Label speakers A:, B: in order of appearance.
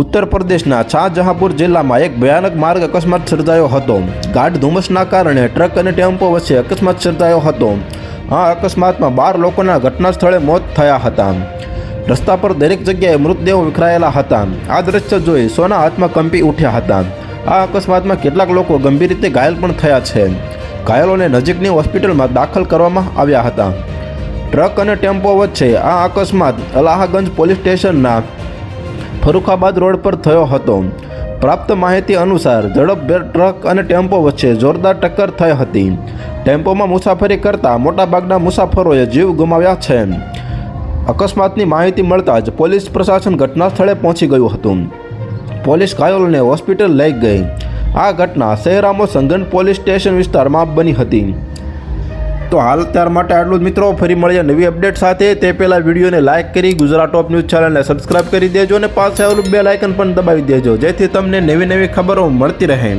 A: ઉત્તર પ્રદેશના શાહજહાંપુર જિલ્લામાં એક ભયાનક માર્ગ અકસ્માત સર્જાયો હતો. ગાઢ ધુમ્મસના કારણે ટ્રક અને ટેમ્પો વચ્ચે અકસ્માત સર્જાયો હતો. આ અકસ્માતમાં બાર લોકોના ઘટના સ્થળે મોત થયા હતા. રસ્તા પર દરેક જગ્યાએ મૃતદેહો વિખરાયેલા હતા. આ દ્રશ્ય જોઈ સોના હાથમાં કંપી ઉઠ્યા હતા. આ અકસ્માતમાં કેટલાક લોકો ગંભીર રીતે ઘાયલ પણ થયા છે. ઘાયલોને નજીકની હોસ્પિટલમાં દાખલ કરવામાં આવ્યા હતા. ટ્રક અને ટેમ્પો વચ્ચે આ અકસ્માત અલાહાગંજ પોલીસ સ્ટેશનના ફરુખાબાદ રોડ પર થયો હતો. પ્રાપ્ત માહિતી અનુસાર ઝડપભેર ટ્રક અને ટેમ્પો વચ્ચે જોરદાર ટક્કર થઈ હતી. ટેમ્પોમાં મુસાફરી કરતા મોટાભાગના મુસાફરોએ જીવ ગુમાવ્યા છે. અકસ્માતની માહિતી મળતા જ પોલીસ પ્રશાસન ઘટના સ્થળે પહોંચી ગયું હતું. પોલીસ ઘાયલોને હોસ્પિટલ લઈ ગઈ. આ ઘટના સહેરામો સંગન પોલીસ સ્ટેશન વિસ્તારમાં બની હતી. તો હાલ ત્યાર માટે આટલું જ મિત્રો. ફરી મળીએ નવી અપડેટ સાથે. તે પહેલાં વિડીયોને લાઇક કરી ગુજરાત ટોપ ન્યૂઝ ચેનલને સબસ્ક્રાઇબ કરી દેજો અને પાસે આવેલું બે લાઇકન પણ દબાવી દેજો. જેથી તમને નવી નવી ખબરો મળતી રહે.